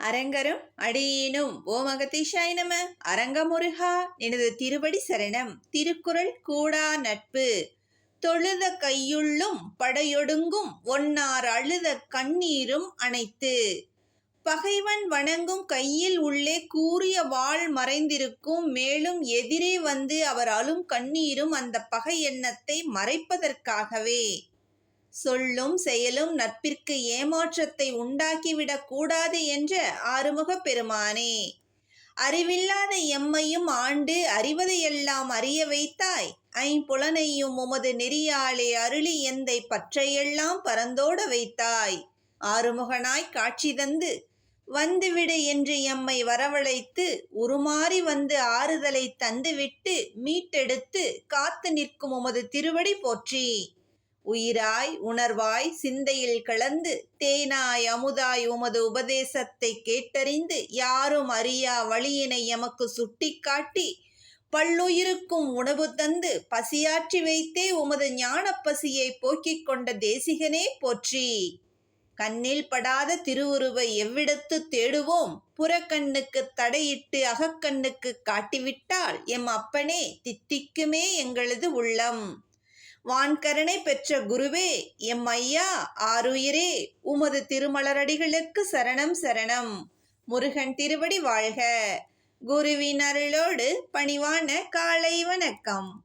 அரங்கரும் அடியேனும். ஓம் அகதீஷாய நம. அரங்கமுருகா எனது திருவடி சரணம். திருக்குறள் கூடா நட்பு. தொழுத கையுள்ளும் படையொடுங்கும். ஒன்னார் அழுத கண்ணீரும் அனைத்து பகைவன் வணங்கும் கையில் உள்ளே கூறிய வாள் மறைந்திருக்கும். மேலும் எதிரே வந்து அவர் அழும் கண்ணீரும் அந்த பகை எண்ணத்தை மறைப்பதற்காகவே. சொல்லும் செயலும் நட்பிற்கு ஏமாற்றத்தை உண்டாக்கிவிடக் கூடாது என்ற ஆறுமுகப் பெருமானே. அறிவில்லாத எம்மையும் ஆண்டு அறிவதையெல்லாம் அறிய வைத்தாய். ஐம்புலனையும் உமது நெறியாலே அருளி எந்தை பற்றையெல்லாம் பறந்தோட வைத்தாய். ஆறுமுகனாய் காட்சி தந்து வந்துவிடு என்று எம்மை வரவழைத்து உருமாறி வந்து ஆறுதலை தந்துவிட்டு மீட்டெடுத்து காத்து நிற்கும் உமது திருவடி போற்றி. உயிராய் உணர்வாய் சிந்தையில் கலந்து தேனாய் அமுதாய் உமது உபதேசத்தை கேட்டறிந்து யாரும் அறியா வழியினை எமக்கு சுட்டிக்காட்டி பல்லுயிருக்கும் உணவு தந்து பசியாற்றி வைத்தே உமது ஞான பசியை போக்கிக் கொண்ட தேசிகனே போற்றி. கண்ணில் படாத திருவுருவை எவ்விடத்து தேடுவோம்? புறக்கண்ணுக்கு தடையிட்டு அகக்கண்ணுக்கு காட்டிவிட்டால் எம் அப்பனே தித்திக்குமே எங்களது உள்ளம். வான்கருணை பெற்ற குருவே எம் ஐயா ஆருயிரே உமது திருமலரடிகளுக்கு சரணம் சரணம். முருகன் திருவடி வாழ்க. குருவின் அருளோடு பணிவான காலை வணக்கம்.